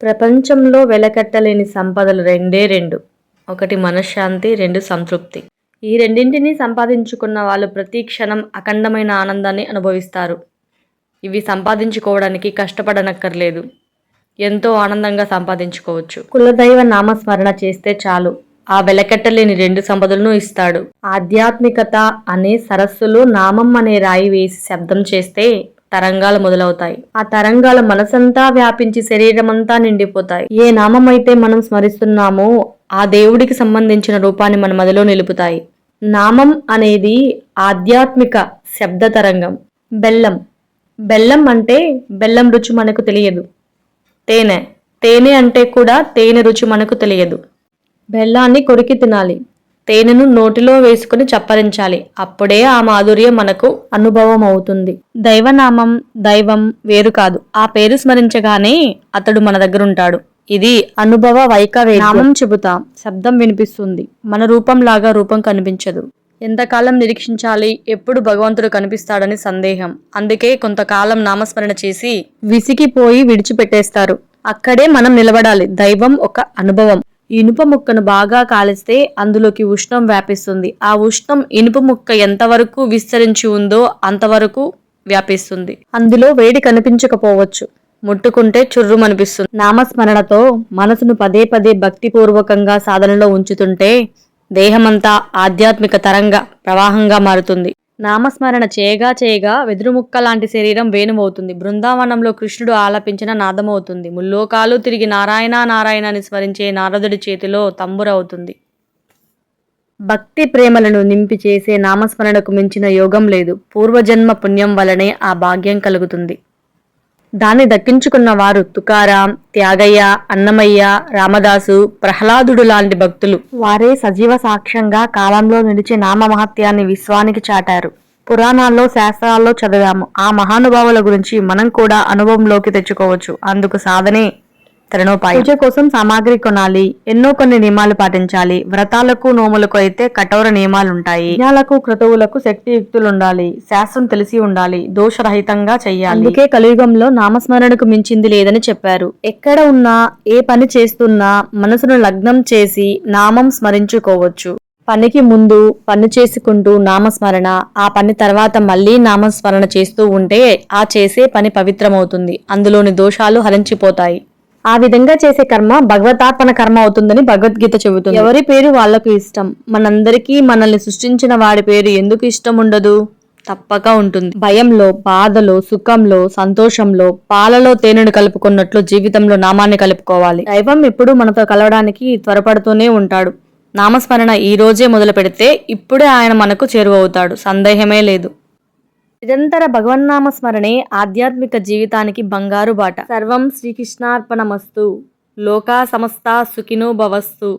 ప్రపంచంలో వెలకట్టలేని సంపదలు రెండే రెండు. ఒకటి మనశ్శాంతి రెండు సంతృప్తి. ఈ రెండింటిని సంపాదించుకున్న వాళ్ళు ప్రతి క్షణం అఖండమైన ఆనందాన్ని అనుభవిస్తారు. ఇవి సంపాదించుకోవడానికి కష్టపడనక్కర్లేదు. ఎంతో ఆనందంగా సంపాదించుకోవచ్చు. కులదైవ నామస్మరణ చేస్తే చాలు. ఆ వెలకట్టలేని రెండు సంపదలను ఇస్తాడు. ఆధ్యాత్మికత అనే సరస్సులో నామం అనే రాయి వేసి శబ్దం చేస్తే తరంగాలు మొదలవుతాయి. ఆ తరంగాలు మనసంతా వ్యాపించి శరీరమంతా నిండిపోతాయి. ఏ నామం అయితే మనం స్మరిస్తున్నామో ఆ దేవుడికి సంబంధించిన రూపాన్ని మన మదిలో నిలుపుతాయి. నామం అనేది ఆధ్యాత్మిక శబ్ద తరంగం. బెల్లం. బెల్లం అంటే బెల్లం రుచి మనకు తెలియదు. తేనె. తేనె అంటే కూడా తేనె రుచి మనకు తెలియదు. బెల్లాన్ని కొరికి తినాలి. తేనెను నోటిలో వేసుకుని చప్పరించాలి. అప్పుడే ఆ మాధుర్యం మనకు అనుభవం అవుతుంది దైవనామం దైవం వేరు కాదు. ఆ పేరు స్మరించగానే అతడు మన దగ్గర ఉంటాడు ఇది అనుభవ వైకవే నామం చెబుతాం. శబ్దం వినిపిస్తుంది. మన రూపంలాగా రూపం కనిపించదు. ఎంతకాలం నిరీక్షించాలి? ఎప్పుడు భగవంతుడు కనిపిస్తాడని సందేహం. అందుకే కొంతకాలం నామస్మరణ చేసి విసిగిపోయి విడిచిపెట్టేస్తారు. అక్కడే మనం నిలబడాలి. దైవం ఒక అనుభవం. ఇనుప ముక్కను బాగా కాలిస్తే అందులోకి ఉష్ణం వ్యాపిస్తుంది. ఆ ఉష్ణం ఇనుప ముక్క ఎంతవరకు విస్తరించి ఉందో అంతవరకు వ్యాపిస్తుంది. అందులో వేడి కనిపించకపోవచ్చు. ముట్టుకుంటే చుర్రుమనిపిస్తుంది. నామస్మరణతో మనసును పదే పదే భక్తిపూర్వకంగా సాధనలో ఉంచుతుంటే దేహమంతా ఆధ్యాత్మిక తరంగ ప్రవాహంగా మారుతుంది. నామస్మరణ చేయగా చేయగా వెదురుముక్క లాంటి శరీరం వేణుమవుతుంది బృందావనంలో కృష్ణుడు ఆలపించిన నాదమవుతుంది. ముల్లోకాలు తిరిగి నారాయణ నారాయణ అని స్మరించే నారదుడి చేతిలో తంబురవుతుంది. భక్తి ప్రేమలను నింపి చేసే నామస్మరణకు మించిన యోగం లేదు. పూర్వజన్మ పుణ్యం వలనే ఆ భాగ్యం కలుగుతుంది. దాన్ని దక్కించుకున్న వారు తుకారాం త్యాగయ్య అన్నమయ్య రామదాసు ప్రహ్లాదుడు లాంటి భక్తులు. వారే సజీవ సాక్ష్యంగా కాలంలో నిలిచి నామ మహత్యాన్ని విశ్వానికి చాటారు. పురాణాల్లో శాస్త్రాల్లో చదివాము. ఆ మహానుభావుల గురించి మనం కూడా అనుభవంలోకి తెచ్చుకోవచ్చు. అందుకు సాధనే తరుణోపాయం. పూజ కోసం సామాగ్రి కొనాలి ఎన్నో కొన్ని నియమాలు పాటించాలి వ్రతాలకు నోములకు అయితే కఠోర నియమాలు ఉంటాయి యజ్ఞాలకు క్రతువులకు శక్తియుక్తులు ఉండాలి శాస్త్రం తెలిసి ఉండాలి దోషరహితంగా చెయ్యాలి. అందుకే కలియుగంలో నామస్మరణకు మించింది లేదని చెప్పారు. ఎక్కడ ఉన్నా ఏ పని చేస్తున్నా మనసును లగ్నం చేసి నామం స్మరించుకోవచ్చు. పనికి ముందు పని చేసుకుంటూ నామస్మరణ ఆ పని తర్వాత మళ్ళీ నామస్మరణ చేస్తూ ఉంటే ఆ చేసే పని పవిత్రమవుతుంది. అందులోని దోషాలు హరించిపోతాయి. ఆ విధంగా చేసే కర్మ భగవతార్పణ కర్మ అవుతుందని భగవద్గీత చెబుతుంది. ఎవరి పేరు వాళ్ళకు ఇష్టం? మనందరికీ మనల్ని సృష్టించిన వాడి పేరు ఎందుకు ఇష్టం ఉండదు? తప్పక ఉంటుంది. భయంలో బాధలో సుఖంలో సంతోషంలో పాలలో తేనెను కలుపుకున్నట్లు జీవితంలో నామాన్ని కలుపుకోవాలి. దైవం ఎప్పుడు మనతో కలవడానికి త్వరపడుతూనే ఉంటాడు. నామస్మరణ ఈ రోజే మొదలు పెడితే ఇప్పుడే ఆయన మనకు చేరువవుతాడు. సందేహమే లేదు. నిరంతర భగవన్నామ స్మరణే ఆధ్యాత్మిక జీవితానికి బంగారు బాట. సర్వం శ్రీకృష్ణార్పణమస్తు. లోకా సమస్త సుఖినో భవస్తు.